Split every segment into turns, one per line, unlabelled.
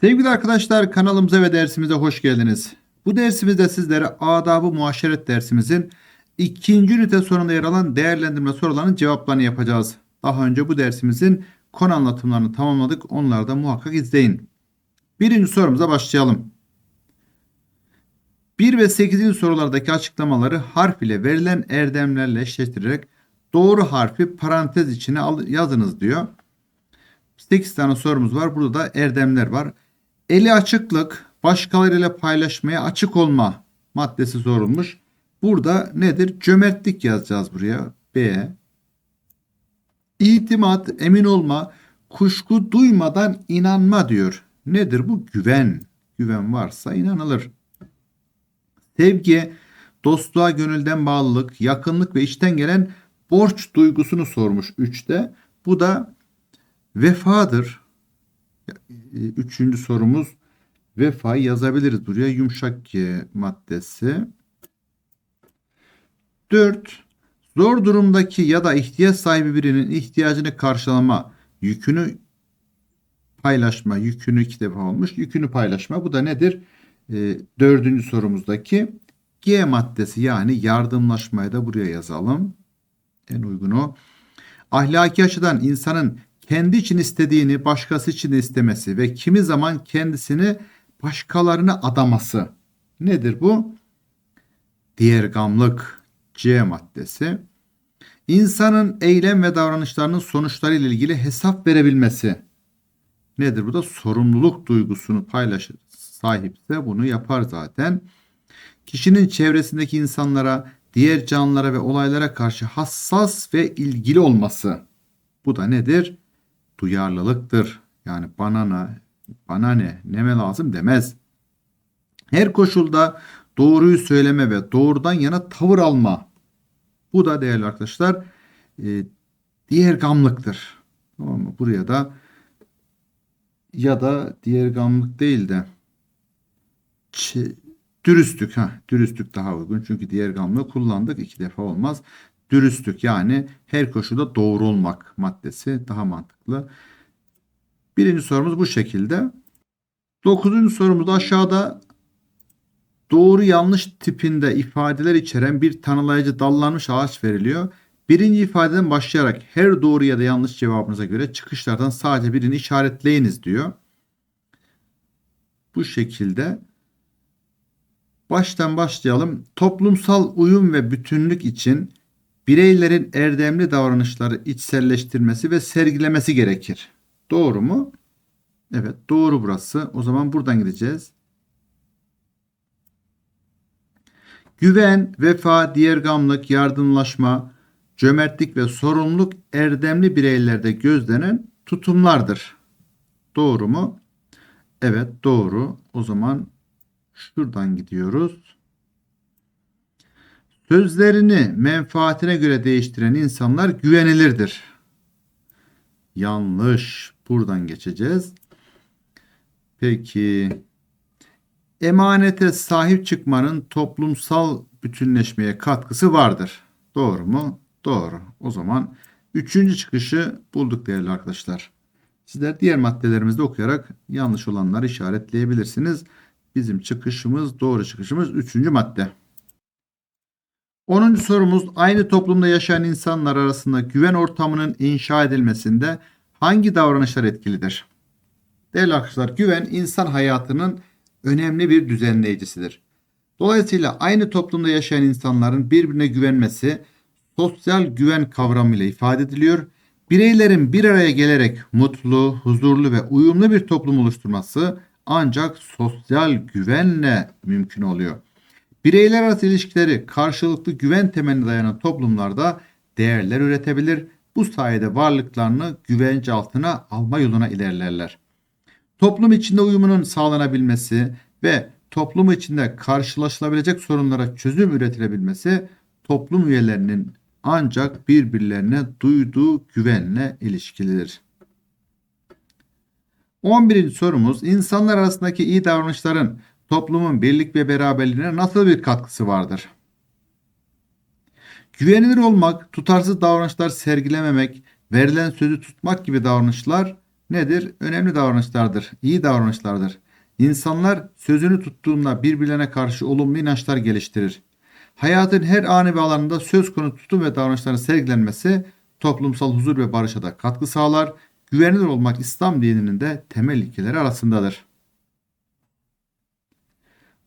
Sevgili arkadaşlar kanalımıza ve dersimize hoş geldiniz. Bu dersimizde sizlere adabı muaşeret dersimizin ikinci ünite sonunda yer alan değerlendirme sorularının cevaplarını yapacağız. Daha önce bu dersimizin konu anlatımlarını tamamladık. Onları da muhakkak izleyin. Birinci sorumuza başlayalım. 1 ve 8. sorulardaki açıklamaları harf ile verilen erdemlerle eşleştirerek doğru harfi parantez içine yazınız diyor. 8 tane sorumuz var. Burada da erdemler var. Eli açıklık, başkalarıyla paylaşmaya açık olma maddesi sorulmuş. Burada nedir? Cömertlik yazacağız buraya. B. İtimat, emin olma, kuşku duymadan inanma diyor. Nedir bu? Güven. Güven varsa inanılır. Sevgi, dostluğa gönülden bağlılık, yakınlık ve içten gelen borç duygusunu sormuş 3'te. Bu da vefadır. E, Üçüncü sorumuz vefayı yazabiliriz buraya. Yumuşak maddesi. 4. Zor durumdaki ya da ihtiyaç sahibi birinin ihtiyacını karşılama, yükünü paylaşma, yükünü iki defa olmuş, yükünü paylaşma. Bu da nedir? E, dördüncü sorumuzdaki G maddesi yani yardımlaşmayı da buraya yazalım. En uygun o. Ahlaki açıdan insanın kendi için istediğini başkası için istemesi ve kimi zaman kendisini başkalarına adaması. Nedir bu? Diğer gamlık C maddesi. İnsanın eylem ve davranışlarının sonuçları ile ilgili hesap verebilmesi. Nedir bu da? Sorumluluk duygusunu paylaşır. Sahipse bunu yapar zaten. Kişinin çevresindeki insanlara, diğer canlılara ve olaylara karşı hassas ve ilgili olması. Bu da nedir? Duyarlılıktır. Yani bana ne, bana ne, neme lazım demez. Her koşulda doğruyu söyleme ve doğrudan yana tavır alma. Bu da değerli arkadaşlar e, diğer gamlıktır. Tamam mı? Buraya da ya da diğer gamlık değil de dürüstlük ha dürüstlük daha uygun çünkü diğer gamlığı kullandık iki defa olmaz. Dürüstlük yani her koşulda doğru olmak maddesi daha mantıklı. Birinci sorumuz bu şekilde. Dokuzuncu sorumuzda aşağıda doğru yanlış tipinde ifadeler içeren bir tanımlayıcı dallanmış ağaç veriliyor. Birinci ifadeden başlayarak her doğru ya da yanlış cevabınıza göre çıkışlardan sadece birini işaretleyiniz diyor. Bu şekilde baştan başlayalım. Toplumsal uyum ve bütünlük için bireylerin erdemli davranışları içselleştirmesi ve sergilemesi gerekir. Doğru mu? Evet doğru burası. O zaman buradan gideceğiz. Güven, vefa, diğergamlık, yardımlaşma, cömertlik ve sorumluluk erdemli bireylerde gözlenen tutumlardır. Doğru mu? Evet doğru. O zaman şuradan gidiyoruz. Sözlerini menfaatine göre değiştiren insanlar güvenilirdir. Yanlış. Buradan geçeceğiz. Peki emanete sahip çıkmanın toplumsal bütünleşmeye katkısı vardır. Doğru mu? Doğru. O zaman üçüncü çıkışı bulduk değerli arkadaşlar. Sizler diğer maddelerimizde okuyarak yanlış olanları işaretleyebilirsiniz. Bizim çıkışımız, doğru çıkışımız üçüncü madde. 10. sorumuz aynı toplumda yaşayan insanlar arasında güven ortamının inşa edilmesinde hangi davranışlar etkilidir? Değerli arkadaşlar güven insan hayatının önemli bir düzenleyicisidir. Dolayısıyla aynı toplumda yaşayan insanların birbirine güvenmesi sosyal güven kavramıyla ifade ediliyor. Bireylerin bir araya gelerek mutlu, huzurlu ve uyumlu bir toplum oluşturması ancak sosyal güvenle mümkün oluyor. Bireyler arası ilişkileri karşılıklı güven temeline dayanan toplumlarda değerler üretebilir. Bu sayede varlıklarını güvence altına alma yoluna ilerlerler. Toplum içinde uyumunun sağlanabilmesi ve toplum içinde karşılaşılabilecek sorunlara çözüm üretilebilmesi toplum üyelerinin ancak birbirlerine duyduğu güvenle ilişkilidir. 11. sorumuz insanlar arasındaki iyi davranışların toplumun birlik ve beraberliğine nasıl bir katkısı vardır? Güvenilir olmak, tutarsız davranışlar sergilememek, verilen sözü tutmak gibi davranışlar nedir? Önemli davranışlardır, iyi davranışlardır. İnsanlar sözünü tuttuğunda birbirlerine karşı olumlu inançlar geliştirir. Hayatın her anı ve alanında söz konusu tutum ve davranışların sergilenmesi toplumsal huzur ve barışa da katkı sağlar. Güvenilir olmak İslam dininin de temel ilkeleri arasındadır.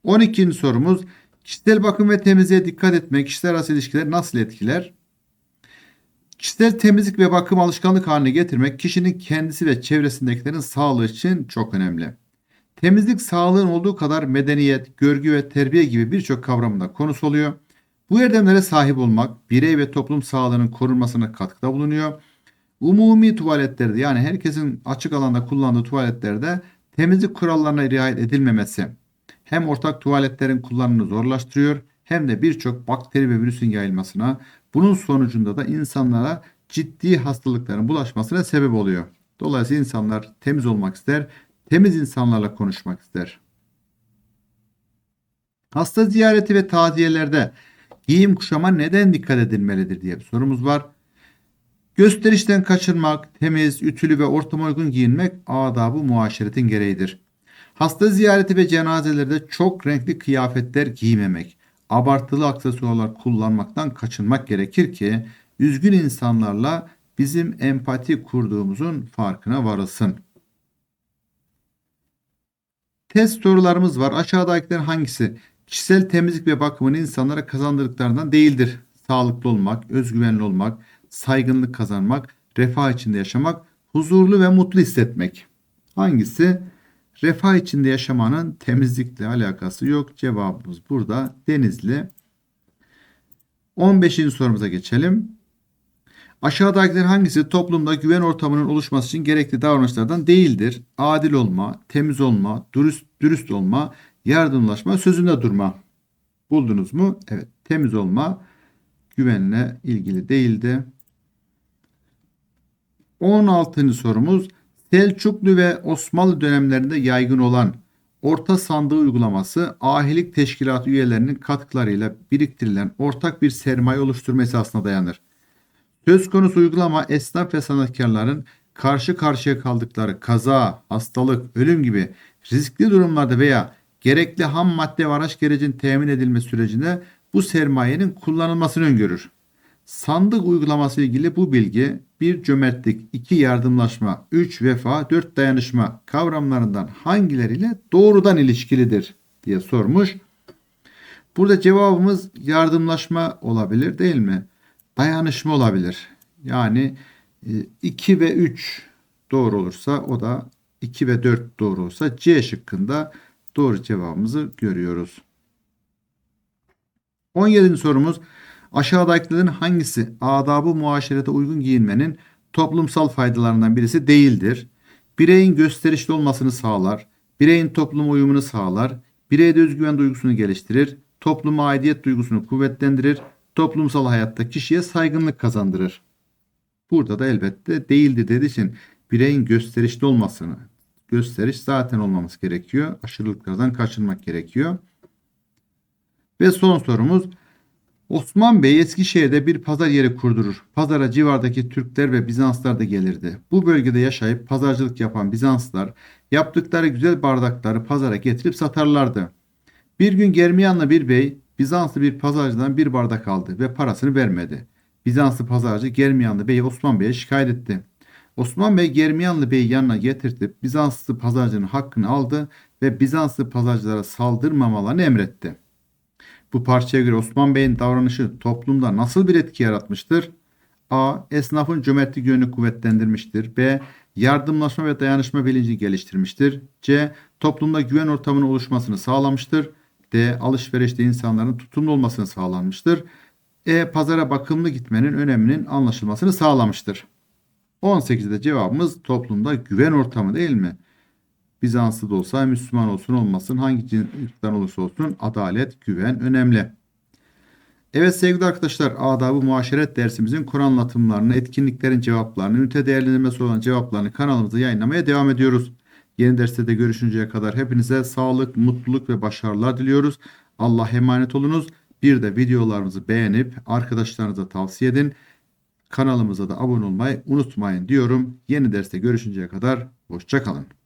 12. sorumuz kişisel bakım ve temizliğe dikkat etmek kişiler arası ilişkileri nasıl etkiler? Kişisel temizlik ve bakım alışkanlık haline getirmek kişinin kendisi ve çevresindekilerin sağlığı için çok önemli. Temizlik sağlığın olduğu kadar medeniyet, görgü ve terbiye gibi birçok kavramında konusu oluyor. Bu erdemlere sahip olmak birey ve toplum sağlığının korunmasına katkıda bulunuyor. Umumi tuvaletlerde yani herkesin açık alanda kullandığı tuvaletlerde temizlik kurallarına riayet edilmemesi hem ortak tuvaletlerin kullanımını zorlaştırıyor hem de birçok bakteri ve virüsün yayılmasına, bunun sonucunda da insanlara ciddi hastalıkların bulaşmasına sebep oluyor. Dolayısıyla insanlar temiz olmak ister, temiz insanlarla konuşmak ister. Hasta ziyareti ve taziyelerde giyim kuşama neden dikkat edilmelidir diye bir sorumuz var. Gösterişten kaçırmak, temiz, ütülü ve ortama uygun giyinmek adabı muaşeretin gereğidir. Hasta ziyareti ve cenazelerde çok renkli kıyafetler giymemek, abartılı aksesuarlar kullanmaktan kaçınmak gerekir ki üzgün insanlarla bizim empati kurduğumuzun farkına varılsın. Test sorularımız var. Aşağıdakilerin hangisi kişisel temizlik ve bakımını insanlara kazandırdıklarından değildir? Sağlıklı olmak, özgüvenli olmak, saygınlık kazanmak, refah içinde yaşamak, huzurlu ve mutlu hissetmek. Hangisi? Refah içinde yaşamanın temizlikle alakası yok. Cevabımız burada Denizli. 15. sorumuza geçelim. Aşağıdakilerin hangisi toplumda güven ortamının oluşması için gerekli davranışlardan değildir? Adil olma, temiz olma, dürüst, dürüst olma, yardımlaşma, sözünde durma. Buldunuz mu? Evet. Temiz olma güvenle ilgili değildi. 16. sorumuz Selçuklu ve Osmanlı dönemlerinde yaygın olan orta sandığı uygulaması ahilik teşkilatı üyelerinin katkılarıyla biriktirilen ortak bir sermaye oluşturma esasına dayanır. Söz konusu uygulama esnaf ve sanatkarların karşı karşıya kaldıkları kaza, hastalık, ölüm gibi riskli durumlarda veya gerekli ham madde ve araç gerecin temin edilme sürecinde bu sermayenin kullanılmasını öngörür. Sandık uygulaması ilgili bu bilgi bir cömertlik, iki yardımlaşma, üç vefa, dört dayanışma kavramlarından hangileriyle doğrudan ilişkilidir diye sormuş. Burada cevabımız yardımlaşma olabilir değil mi? Dayanışma olabilir. Yani 2 e, ve 3 doğru olursa o da 2 ve 4 doğru olsa C şıkkında doğru cevabımızı görüyoruz. 17. sorumuz Aşağıdakilerin hangisi adabı muaşerete uygun giyinmenin toplumsal faydalarından birisi değildir? Bireyin gösterişli olmasını sağlar, bireyin topluma uyumunu sağlar, bireyde özgüven duygusunu geliştirir, topluma aidiyet duygusunu kuvvetlendirir, toplumsal hayatta kişiye saygınlık kazandırır. Burada da elbette değildi dediği için bireyin gösterişli olmasını, gösteriş zaten olmamız gerekiyor. Aşırılıklardan kaçınmak gerekiyor. Ve son sorumuz Osman Bey Eskişehir'de bir pazar yeri kurdurur. Pazara civardaki Türkler ve Bizanslar da gelirdi. Bu bölgede yaşayıp pazarcılık yapan Bizanslar yaptıkları güzel bardakları pazara getirip satarlardı. Bir gün Germiyanlı bir bey Bizanslı bir pazarcıdan bir bardak aldı ve parasını vermedi. Bizanslı pazarcı Germiyanlı Bey'i Osman Bey'e şikayet etti. Osman Bey Germiyanlı Bey'i yanına getirtip Bizanslı pazarcının hakkını aldı ve Bizanslı pazarcılara saldırmamalarını emretti. Bu parçaya göre Osman Bey'in davranışı toplumda nasıl bir etki yaratmıştır? A. Esnafın cömertlik yönünü kuvvetlendirmiştir. B. Yardımlaşma ve dayanışma bilinci geliştirmiştir. C. Toplumda güven ortamının oluşmasını sağlamıştır. D. Alışverişte insanların tutumlu olmasını sağlanmıştır. E. Pazara bakımlı gitmenin öneminin anlaşılmasını sağlamıştır. 18'de cevabımız toplumda güven ortamı değil mi? Bizanslı da olsa Müslüman olsun olmasın hangi cinsden olursa olsun adalet, güven önemli. Evet sevgili arkadaşlar adabı muaşeret dersimizin Kur'an anlatımlarını, etkinliklerin cevaplarını, ünite değerlendirmesi olan cevaplarını kanalımızda yayınlamaya devam ediyoruz. Yeni derste de görüşünceye kadar hepinize sağlık, mutluluk ve başarılar diliyoruz. Allah emanet olunuz. Bir de videolarımızı beğenip arkadaşlarınıza tavsiye edin. Kanalımıza da abone olmayı unutmayın diyorum. Yeni derste görüşünceye kadar hoşçakalın.